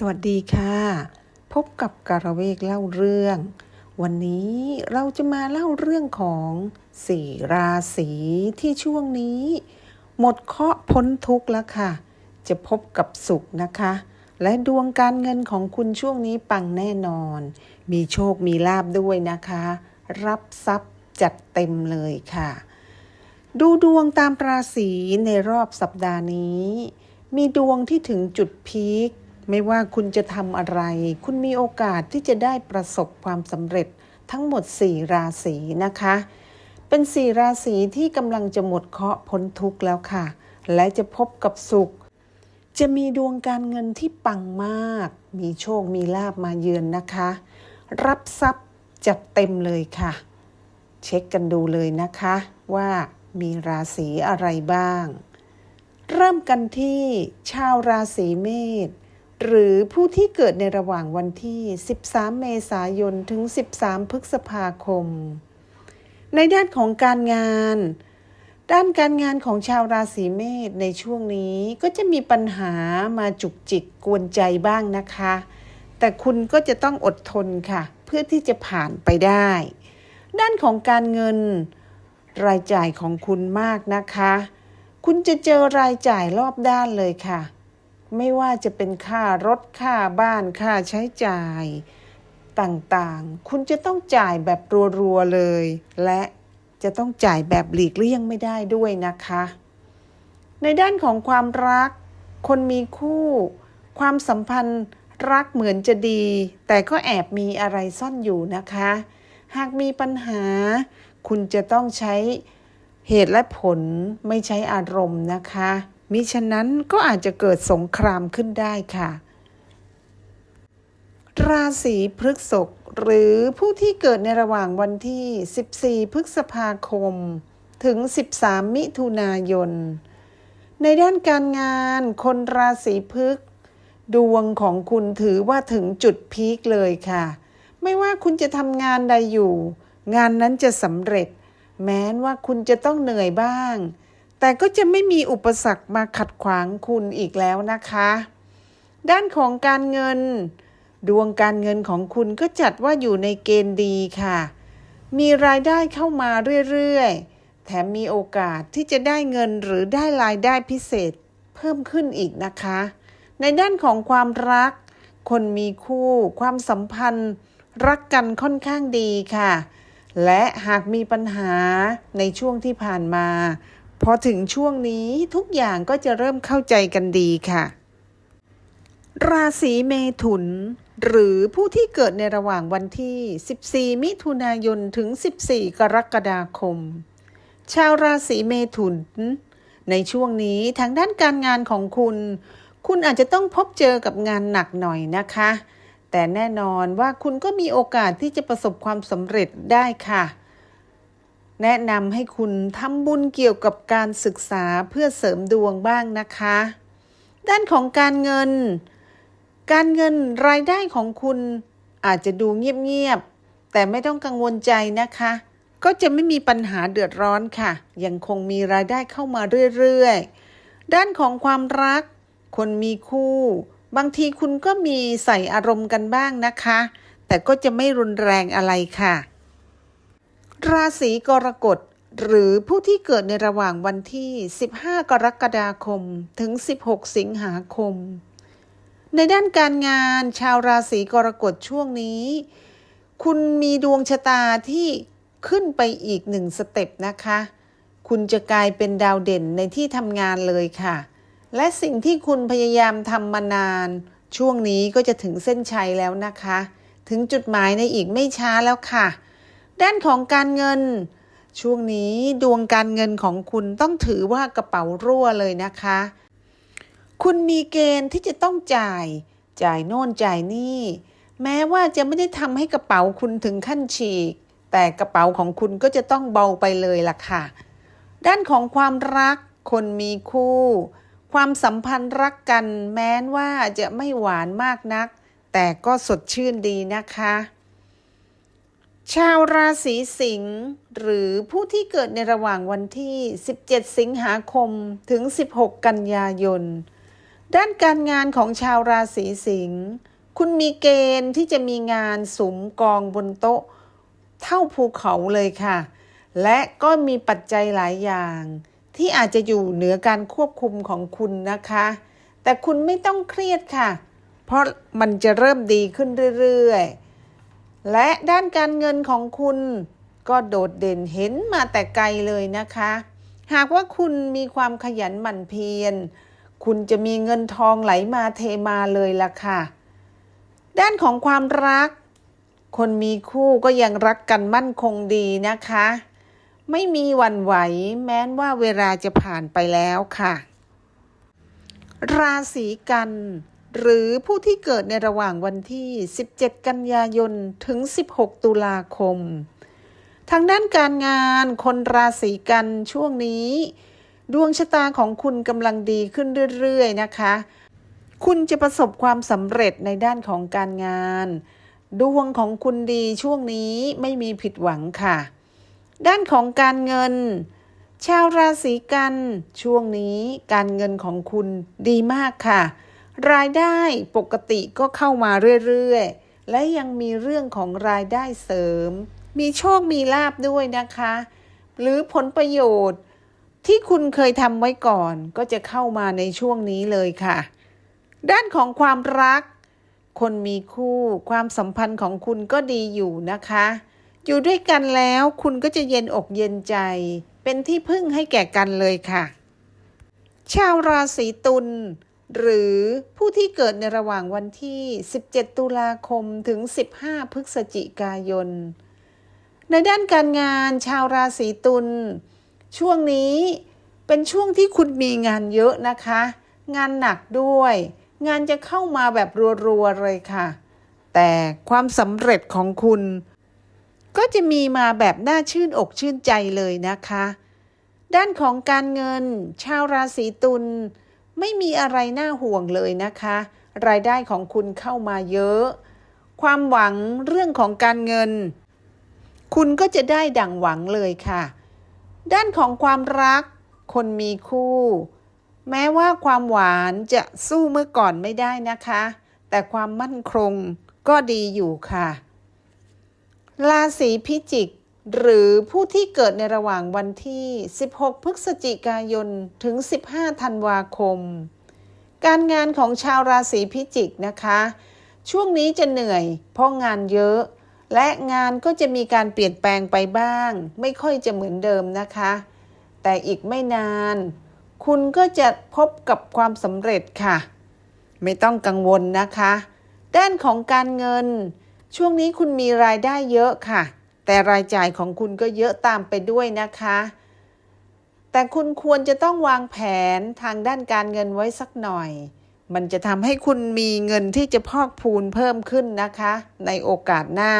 สวัสดีค่ะ พบกับการะเวกเล่าเรื่อง วันนี้เราจะมาเล่าเรื่องของสี่ราศีที่ช่วงนี้ หมดเคราะห์พ้นทุกข์แล้วค่ะ จะพบกับสุขนะคะ และดวงการเงินของคุณช่วงนี้ปังแน่นอน มีโชคมีลาบด้วยนะคะ รับทรัพย์จัดเต็มเลยค่ะ ดูดวงตามราศีในรอบสัปดาห์นี้ มีดวงที่ถึงจุดพีค ไม่ว่าคุณจะทำอะไร คุณมีโอกาสที่จะได้ประสบความสำเร็จทั้งหมด 4 ราศีนะคะ เป็น 4 ราศีที่กำลังจะหมดเคราะห์พ้นทุกข์แล้วค่ะ และจะพบกับสุข จะมีดวงการเงินที่ปังมาก มีโชคมีลาบมาเยือนนะคะ รับทรัพย์จัดเต็มเลยค่ะ เช็คกันดูเลยนะคะว่ามีราศีอะไรบ้าง เริ่มกันที่ชาวราศีเมษ หรือผู้ที่เกิดในระหว่างวันที่ 13 เมษายน ถึง 13 พฤษภาคม ในด้านของการงาน ด้านการงานของชาวราศีเมษในช่วงนี้ก็จะมีปัญหามาจุกจิกกวนใจบ้างนะคะ แต่คุณก็จะต้องอดทนค่ะ เพื่อที่จะผ่านไปได้ ด้านของการเงินรายจ่ายของคุณมากนะคะ คุณจะเจอรายจ่ายรอบด้านเลยค่ะ ไม่ว่าจะเป็นค่ารถค่าบ้านค่าใช้จ่ายต่างๆ คุณจะต้องจ่ายแบบรัวๆเลย และจะต้องจ่ายแบบหลีกเลี่ยงไม่ได้ด้วยนะคะ ในด้านของความรัก คนมีคู่ ความสัมพันธ์รักเหมือนจะดี แต่ก็แอบมีอะไรซ่อนอยู่นะคะ หากมีปัญหา คุณจะต้องใช้เหตุและผลไม่ใช้อารมณ์นะคะ มิฉะนั้นก็อาจจะเกิดสงครามขึ้นได้ค่ะ ราศีพฤษภหรือผู้ที่เกิดในระหว่างวันที่ 14 พฤษภาคม ถึง 13 มิถุนายน ในด้านการงานคนราศีพฤกษ์ดวงของคุณถือว่าถึงจุดพีคเลยค่ะ ไม่ว่าคุณจะทำงานใดอยู่ งานนั้นจะสำเร็จ แม้นว่าคุณจะต้องเหนื่อยบ้าง แต่ก็จะไม่มีอุปสรรคมาขัดขวางคุณอีกแล้วนะคะ ด้านของการเงิน ดวงการเงินของคุณก็จัดว่าอยู่ในเกณฑ์ดีค่ะ มีรายได้เข้ามาเรื่อยๆ แถมมีโอกาสที่จะได้เงินหรือได้รายได้พิเศษเพิ่มขึ้นอีกนะคะ ในด้านของความรัก คนมีคู่ ความสัมพันธ์ รักกันค่อนข้างดีค่ะ และหากมีปัญหาในช่วงที่ผ่านมา พอถึงช่วงนี้ทุกอย่างก็จะเริ่มเข้าใจกันดีค่ะ ราศีเมถุน หรือผู้ที่เกิดในระหว่างวันที่ 14 มิถุนายนถึง 14 กรกฎาคม ชาวราศีเมถุน ในช่วงนี้ทางด้านการงานของคุณ คุณอาจจะต้องพบเจอกับงานหนักหน่อยนะคะ แต่แน่นอนว่าคุณก็มีโอกาสที่จะประสบความสำเร็จได้ค่ะ แนะนำให้คุณทำบุญเกี่ยวกับการศึกษาเพื่อเสริมดวงบ้างนะคะ ด้านของการเงิน การเงินรายได้ของคุณอาจจะดูเงียบๆ แต่ไม่ต้องกังวลใจนะคะ ก็จะไม่มีปัญหาเดือดร้อนค่ะ ยังคงมีรายได้เข้ามาเรื่อยๆ ด้านของความรัก คนมีคู่ บางทีคุณก็มีใส่อารมณ์กันบ้างนะคะ แต่ก็จะไม่รุนแรงอะไรค่ะ ราศีกรกฎหรือผู้ที่เกิดในระหว่างวันที่ 15 กรกฎาคม ถึง 16 สิงหาคม ในด้านการงานชาวราศีกรกฎช่วงนี้ คุณมีดวงชะตาที่ขึ้นไปอีกหนึ่งสเต็ปนะคะ คุณจะกลายเป็นดาวเด่นในที่ทำงานเลยค่ะ และสิ่งที่คุณพยายามทำมานาน ช่วงนี้ก็จะถึงเส้นชัยแล้วนะคะ ถึงจุดหมายในอีกไม่ช้าแล้วค่ะ ด้านของการเงิน ช่วงนี้ดวงการเงินของคุณต้องถือว่ากระเป๋ารั่วเลยนะคะ คุณมีเกณฑ์ที่จะต้องจ่าย จ่ายโน่นจ่ายนี่ แม้ว่าจะไม่ได้ทำให้กระเป๋าคุณถึงขั้นฉีก แต่กระเป๋าของคุณก็จะต้องเบาไปเลยล่ะค่ะ ด้านของความรัก คนมีคู่ ความสัมพันธ์รักกัน แม้ว่าจะไม่หวานมากนัก แต่ก็สดชื่นดีนะคะ ชาวราศีสิงห์หรือผู้ที่เกิดในระหว่างวันที่ 17 สิงหาคมถึง 16 กันยายน ด้านการงานของชาวราศีสิงห์คุณมีเกณฑ์ที่จะมีงานสุมกองบนโต๊ะ เท่าภูเขาเลยค่ะ และก็มีปัจจัยหลายอย่าง ที่อาจจะอยู่เหนือการควบคุมของคุณนะคะ แต่คุณไม่ต้องเครียดค่ะ เพราะมันจะเริ่มดีขึ้นเรื่อยๆ และด้านการเงินของคุณก็โดดเด่นเห็นมาแต่ไกลเลยนะคะ หากว่าคุณมีความขยันหมั่นเพียร คุณจะมีเงินทองไหลมาเทมาเลยล่ะค่ะ ด้านของความรัก คนมีคู่ก็ยังรักกันมั่นคงดีนะคะ ไม่มีวันไหวแม้นว่าเวลาจะผ่านไปแล้วค่ะ ราศีกัน หรือผู้ที่เกิดในระหว่างวันที่ 17 กันยายน ถึง 16 ตุลาคม ทางด้านการงานคนราศีกันช่วงนี้ ดวงชะตาของคุณกำลังดีขึ้นเรื่อยๆ นะคะ คุณจะประสบความสำเร็จในด้านของการงาน ดวงของคุณดีช่วงนี้ไม่มีผิดหวังค่ะ ด้านของการเงิน ชาวราศีกันช่วงนี้การเงินของคุณดีมากค่ะ รายได้ปกติก็เข้ามาเรื่อยๆ และยังมีเรื่องของรายได้เสริม มีโชคมีลาบด้วยนะคะ หรือผลประโยชน์ที่คุณเคยทำไว้ก่อน ก็จะเข้ามาในช่วงนี้เลยค่ะ ด้านของความรัก คนมีคู่ความสัมพันธ์ของคุณก็ดีอยู่นะคะ อยู่ด้วยกันแล้วคุณก็จะเย็นอกเย็นใจ เป็นที่พึ่งให้แก่กันเลยค่ะ ชาวราศีตุล หรือผู้ที่เกิดในระหว่างวันที่ 17 ตุลาคมถึง 15 พฤศจิกายน ในด้านการงานชาวราศีตุล ช่วงนี้เป็นช่วงที่คุณมีงานเยอะนะคะ งานหนักด้วย งานจะเข้ามาแบบรัวๆเลยค่ะ แต่ความสำเร็จของคุณ ก็จะมีมาแบบน่าชื่นอกชื่นใจเลยนะคะ ด้านของการเงิน ชาวราศีตุล ไม่มีอะไรน่าห่วงเลยนะคะ รายได้ของคุณเข้ามาเยอะ ความหวังเรื่องของการเงิน คุณก็จะได้ดั่งหวังเลยค่ะ ด้านของความรัก คนมีคู่ แม้ว่าความหวานจะสู้เมื่อก่อนไม่ได้นะคะ แต่ความมั่นคงก็ดีอยู่ค่ะ ราศีพิจิก หรือผู้ที่เกิดในระหว่างวันที่ 16 พฤศจิกายน ถึง 15 ธันวาคม การงานของชาวราศีพิจิกนะคะ ช่วงนี้จะเหนื่อย เพราะงานเยอะ และงานก็จะมีการเปลี่ยนแปลงไปบ้าง ไม่ค่อยจะเหมือนเดิมนะคะ แต่อีกไม่นาน คุณก็จะพบกับความสำเร็จค่ะ ไม่ต้องกังวลนะคะ ด้านของการเงิน ช่วงนี้คุณมีรายได้เยอะค่ะ แต่รายจ่ายของคุณก็เยอะตามไปด้วยนะคะ แต่คุณควรจะต้องวางแผนทางด้านการเงินไว้สักหน่อย มันจะทำให้คุณมีเงินที่จะพอกพูนเพิ่มขึ้นนะคะ ในโอกาสหน้า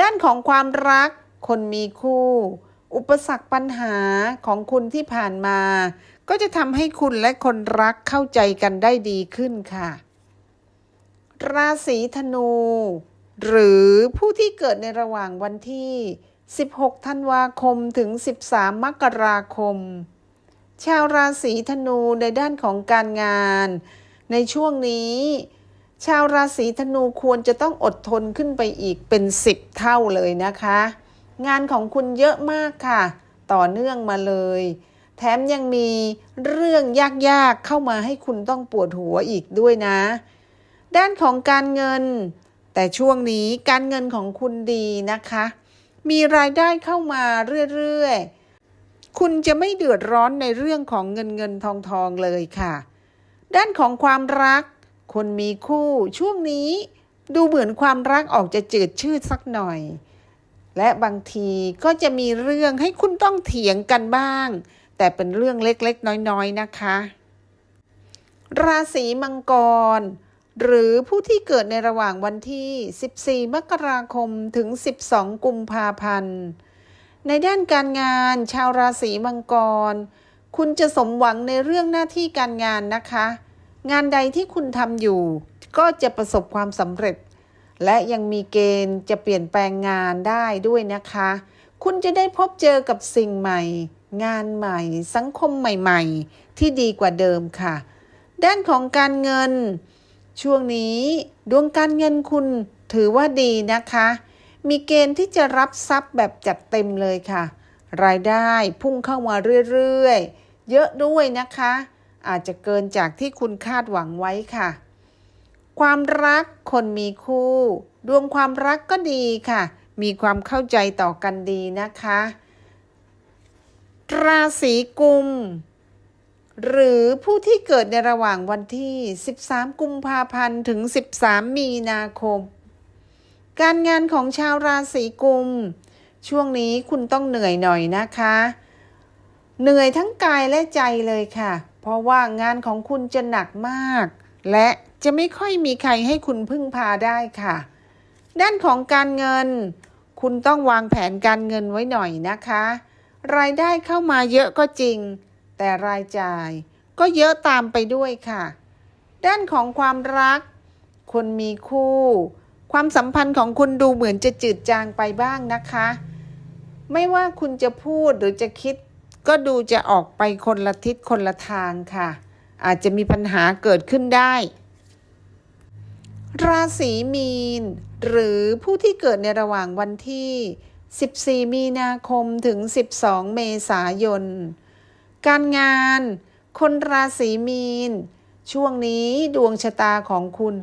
ด้านของความรัก คนมีคู่ อุปสรรคปัญหาของคุณที่ผ่านมา ก็จะทำให้คุณและคนรักเข้าใจกันได้ดีขึ้นค่ะ ราศีธนู หรือผู้ที่เกิดในระหว่างวันที่ 16 ธันวาคมถึง 13 มกราคม ชาวราศีธนูในด้านของการงาน ในช่วงนี้ ชาวราศีธนูควรจะต้องอดทนขึ้นไปอีกเป็น 10 เท่าเลยนะคะ งานของคุณเยอะมากค่ะ ต่อเนื่องมาเลย แถมยังมีเรื่องยากๆเข้ามาให้คุณต้องปวดหัวอีกด้วยนะ ด้านของการเงิน แต่ช่วงนี้การเงินของคุณดีนะคะ มีรายได้เข้ามาเรื่อยๆ คุณจะไม่เดือดร้อนในเรื่องของเงินเงินทองทองเลยค่ะ ด้านของความรัก คนมีคู่ช่วงนี้ดูเหมือนความรักออกจะจืดชืดสักหน่อย และบางทีก็จะมีเรื่องให้คุณต้องเถียงกันบ้าง แต่เป็นเรื่องเล็กๆ น้อยๆ นะคะ ราศีมังกร หรือผู้ที่เกิดในระหว่างวันที่ 14 มกราคมถึง 12 กุมภาพันธ์ ในด้านการงานชาวราศีมังกร คุณจะสมหวังในเรื่องหน้าที่การงานนะคะ งานใดที่คุณทำอยู่ ก็จะประสบความสำเร็จ และยังมีเกณฑ์จะเปลี่ยนแปลงงานได้ด้วยนะคะ คุณจะได้พบเจอกับสิ่งใหม่ งานใหม่ สังคมใหม่ ๆ ที่ดีกว่าเดิมค่ะ ด้านของการเงิน ช่วงนี้ดวงการเงินคุณถือว่าดีนะคะ มีเกณฑ์ที่จะรับทรัพย์แบบจัดเต็มเลยค่ะ รายได้พุ่งเข้ามาเรื่อยๆ เยอะด้วยนะคะ อาจจะเกินจากที่คุณคาดหวังไว้ค่ะ ความรักคนมีคู่ ดวงความรักก็ดีค่ะ มีความเข้าใจต่อกันดีนะคะ ราศีกุม หรือผู้ที่เกิดในระหว่างวันที่ 13 กุมภาพันธ์ถึง 13 มีนาคม การงานของชาวราศีกุม ช่วงนี้คุณต้องเหนื่อยหน่อยนะคะ เหนื่อยทั้งกายและใจเลยค่ะ เพราะว่างานของคุณจะหนักมาก และจะไม่ค่อยมีใครให้คุณพึ่งพาได้ค่ะ ด้านของการเงิน คุณต้องวางแผนการเงินไว้หน่อยนะคะ รายได้เข้ามาเยอะก็จริง แต่รายจ่ายก็เยอะตามไปด้วยค่ะ ด้านของความรัก คนมีคู่ ความสัมพันธ์ของคุณดูเหมือนจะจืดจางไปบ้างนะคะ ไม่ว่าคุณจะพูดหรือจะคิด ก็ดูจะออกไปคนละทิศคนละทางค่ะ อาจจะมีปัญหาเกิดขึ้นได้ ราศีมีน หรือผู้ที่เกิดในระหว่างวันที่ 14 มีนาคมถึง 12 เมษายน การงาน คนราศีมีน ช่วงนี้ดวงชะตาของคุณ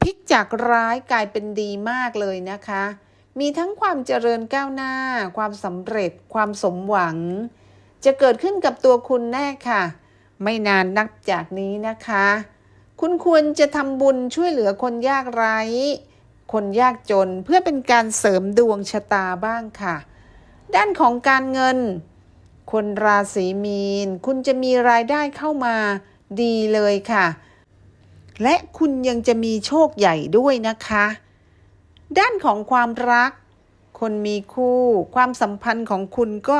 พลิกจากร้ายกลายเป็นดีมากเลยนะคะ มีทั้งความเจริญก้าวหน้า ความสำเร็จ ความสมหวัง จะเกิดขึ้นกับตัวคุณแน่ค่ะ ไม่นานนับจากนี้นะคะ คุณควรจะทำบุญช่วยเหลือคนยากไร้คนยากจนเพื่อเป็นการเสริมดวงชะตาบ้างค่ะ ด้านของการเงิน คนราศีมีน คุณจะมีรายได้เข้ามาดีเลยค่ะ และคุณยังจะมีโชคใหญ่ด้วยนะคะ ด้านของความรัก คนมีคู่ ความสัมพันธ์ของคุณก็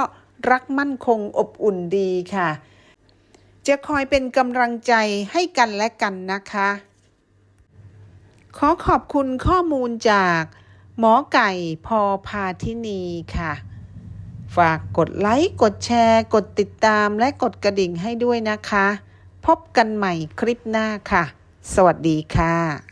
รักมั่นคงอบอุ่นดีค่ะ จะคอยเป็นกำลังใจให้กันและกันนะคะ ขอขอบคุณข้อมูลจาก หมอไก่พอพาทินีค่ะ ฝากกดไลค์กดแชร์ กดติดตามและกดกระดิ่งให้ด้วยนะคะ พบกันใหม่คลิปหน้าค่ะ สวัสดีค่ะ